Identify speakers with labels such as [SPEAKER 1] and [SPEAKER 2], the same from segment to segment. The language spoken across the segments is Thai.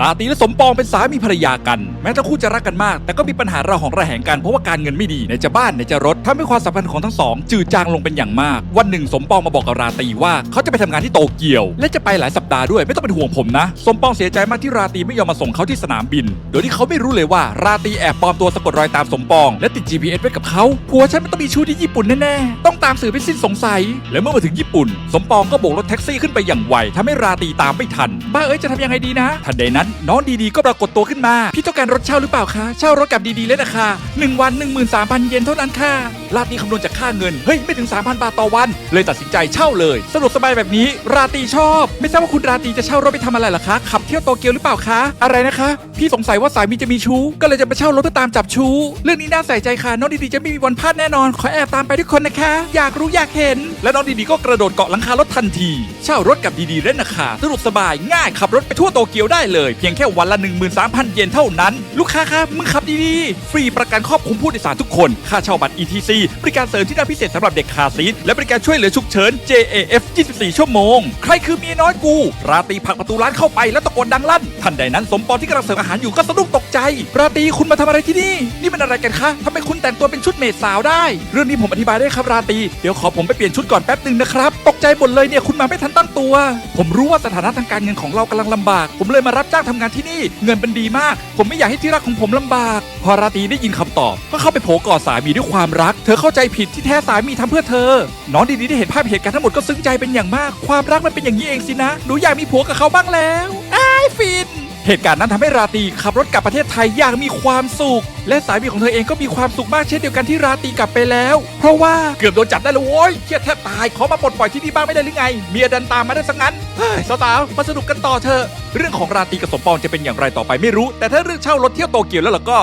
[SPEAKER 1] ลาตีและสมปองเป็นสามีภรรยากัน แม้ทั้งคู่จะรักกันมาก แต่ก็มีปัญหาระหองระแหงกันเพราะว่าการเงินไม่ดีในจะบ้านในจะรถทำให้ความสัมพันธ์ของทั้งสองจืดจางลงเป็นอย่างมาก วันหนึ่งสมปองมาบอกกับราตีว่าเขาจะไปทำงานที่โตเกียว และจะไปหลายสัปดาห์ด้วยไม่ต้องเป็นห่วงผมนะ สมปองเสียใจมากที่ราตีไม่ยอมมาส่งเขาที่สนามบิน โดยที่เขาไม่รู้เลยว่าราตีแอบปลอมตัวสะกดรอยตามสมปอง และติด GPS ไว้กับเขาผัวฉันมันต้องมีชู้ที่ญี่ปุ่นแน่ๆต้องตามสื่อไปสิ้นสงสัย และเมื่อมาถึงญี่ปุ่น สมปองก็โบกรถแท็กซี่ขึ้นไปอย่างไวทำให้ราตีตามไม่ทันบ้าเอ้ยจะทำยังไงดีนะทันใดนั้นน้องดีๆก็ปรากฏตัวขึ้นมา พี่ต้องการรถเช่าหรือเปล่าคะ เช่ารถกับดีๆเลยนะคะ1วัน 13,000 เยนเท่านั้นค่ะลาดนี่คำนวณจาก ค่าเงิน เฮ้ย ไม่ถึง 3,000 บาทต่อวัน เลยตัดสินใจเช่าเลยสะดวกสบายแบบนี้ ราตรีชอบ ไม่ทราบว่าคุณราตรีจะเช่ารถไปทำอะไรล่ะคะขับเที่ยวโตเกียวหรือเปล่าคะอะไรนะคะ พี่สงสัยว่าสามีจะมีชู้ ก็เลยจะไปเช่ารถเพื่อตามจับชู้ เรื่องนี้น่าใส่ใจค่ะน้องดีๆจะไม่มีวันพลาดแน่นอน ขอแอบตามไปทุกคนนะคะ อยากรู้อยากเห็น และน้องดีๆก็กระโดดเกาะหลังคารถทันที เช่ารถกับดีๆเล่นราคาสะดวกสบายง่ายขับรถไปทั่วโตเกียวได้เลย เพียงแค่วันละ 13,000 เยนเท่านั้น ลูกค้าครับมึงขับดีๆฟรีประกันครอบคลุมผู้โดยสารทุกคนค่าเช่าบัตร ETC บริการเสริมที่นั่งพิเศษสำหรับเด็กคาซีทและบริการช่วยเหลือฉุกเฉิน JAF 24 ชั่วโมง ใครคือเมียน้อยกู ราตรีผลักประตูร้านเข้าไปแล้วตะโกนดังลั่น ทันใดนั้นสมปองที่กำลังเสิร์ฟอาหารอยู่ก็สะดุ้งตกใจ ราตรีคุณมาทำอะไรที่นี่ นี่มันอะไรกันคะทำไมคุณ แต่งตัวเป็นชุดเมดสาวได้ เรื่องนี้ผมอธิบายได้ครับราตรีเดี๋ยวขอผมไปเปลี่ยนชุดก่อนแป๊บหนึ่งนะครับ ตกใจหมดเลยเนี่ยคุณมาไม่ทันตั้งตัว ผมรู้ว่าสถานะทางการเงินของเรากำลังลำบาก ผมเลยมารับจ้างทำงานที่นี่ เงินเป็นดีมาก ผมไม่อยากให้ที่รักของผมลำบาก พอราตรีได้ยินคำตอบ ก็เข้าไปโผกอดสามีด้วยความรัก เธอเข้าใจผิดที่แท้สามีทำเพื่อเธอ น้องดีๆได้เห็นภาพเหตุการณ์ทั้งหมดก็ซึ้งใจเป็นอย่างมาก ความรักมันเป็นอย่างนี้เองสินะหนูอยากมีผัวกับเขาบ้างแล้วอ้ายฟิน เหตุการณ์นั้นทำให้ราตรีขับรถกลับประเทศไทยอย่างมีความสุข และสามีของเธอเองก็มีความสุขมากเช่นเดียวกันที่ราตรีกลับไปแล้ว เพราะว่าเกือบโดนจับได้แล้วโว้ยเครียดแทบตายขอมาปลดปล่อยที่นี่บ้างไม่ได้หรือไง เมียดันตามมาได้สักงั้นเฮ้ยสาวๆมาสนุกกันต่อเถอะเรื่องของราตรีกับสมปองจะเป็นอย่างไรต่อไปไม่รู้ แต่ถ้าเรื่องเช่ารถเที่ยวโตเกียวแล้วล่ะก็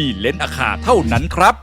[SPEAKER 1] ดีๆ เลนอาคาเท่านั้นครับ